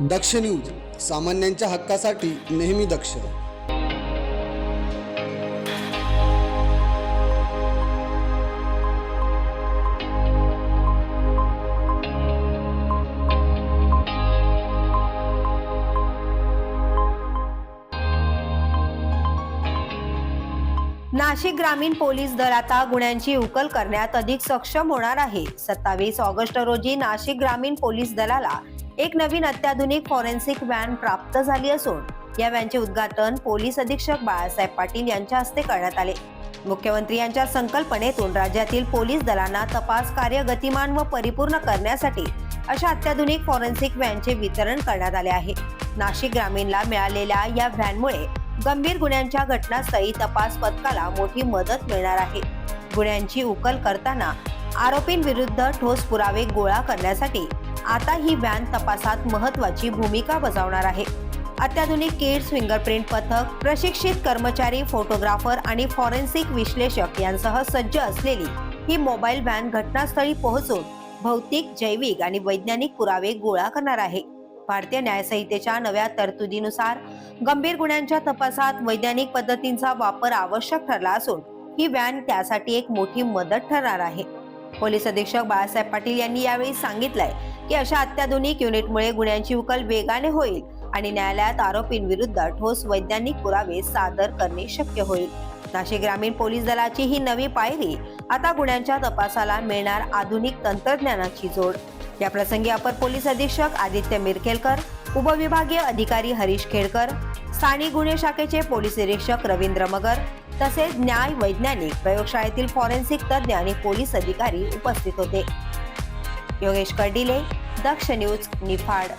दक्ष news सामान्यांच्या हक्कासाठी नेहमी दक्ष. नाशिक ग्रामीण पोलीस दल आता गुन्ह्यांची उकल करण्यात अधिक सक्षम होणार आहे. सत्तावीस ऑगस्ट रोजी नाशिक ग्रामीण पोलीस दलाला एक नवीन अत्याधुनिक फॉरेन्सिक व्हॅन प्राप्त झाली असून या व्हॅनचे उद्घाटन पोलीस अधीक्षक बाळासाहेब पाटील यांच्या हस्ते करण्यात आले. मुख्यमंत्री यांच्या संकल्पनेतून राज्यातील पोलीस दलांना तपास कार्य गतिमान व परिपूर्ण करण्यासाठी अशा अत्याधुनिक फॉरेन्सिक व्हॅनचे वितरण करण्यात आले आहे. नाशिक ग्रामीणला मिळालेल्या या व्हॅनमुळे गंभीर गुन्ह्यांच्या घटनास्थळी तपास पथकाला मोठी मदत मिळणार आहे. गुन्ह्यांची उकल करताना आरोपींविरुद्ध ठोस पुरावे गोळा करण्यासाठी आता ही व्हॅन तपासात महत्वाची भूमिका बजावणार आहे. अत्याधुनिक किड्स फिंगरप्रिंट पथक प्रशिक्षित कर्मचारी फोटोग्राफर आणि फॉरेन्सिक विश्लेषक यांसह सज्ज असलेली ही मोबाईल व्हॅन घटनास्थळी पोहोचून भौतिक जैविक आणि वैज्ञानिक पुरावे गोळा करणार आहे. भारतीय न्यायसंहितेच्या नव्या तरतुदीनुसार गंभीर गुन्ह्यांच्या तपासात वैज्ञानिक पद्धतींचा वापर आवश्यक ठरला असून ही व्हॅन त्यासाठी एक मोठी मदत ठरणार आहे. पोलीस अधीक्षक बाळासाहेब पाटील यांनी यावेळी सांगितलंय की अशा अत्याधुनिक युनिटमुळे गुन्ह्यांची उकल वेगाने होईल आणि न्यायालयात आरोपींविरुद्ध ठोस वैज्ञानिक पुरावे सादर करणे शक्य होईल. नाशिक ग्रामीण पोलीस दलाची ही नवी पायरी आता गुन्ह्यांच्या तपासाला मिळणार आधुनिक तंत्रज्ञानाची जोड. या प्रसंगी अपर पोलीस अधीक्षक आदित्य मिरखेलकर उपविभागीय अधिकारी हरीश खेडकर स्थानिक गुन्हे शाखेचे पोलीस निरीक्षक रवींद्र मगर तसेच न्याय वैज्ञानिक प्रयोगशाळेतील फॉरेन्सिक तज्ज्ञ आणि पोलीस अधिकारी उपस्थित होते. योगेश कर्डिले दक्ष न्यूज निफाड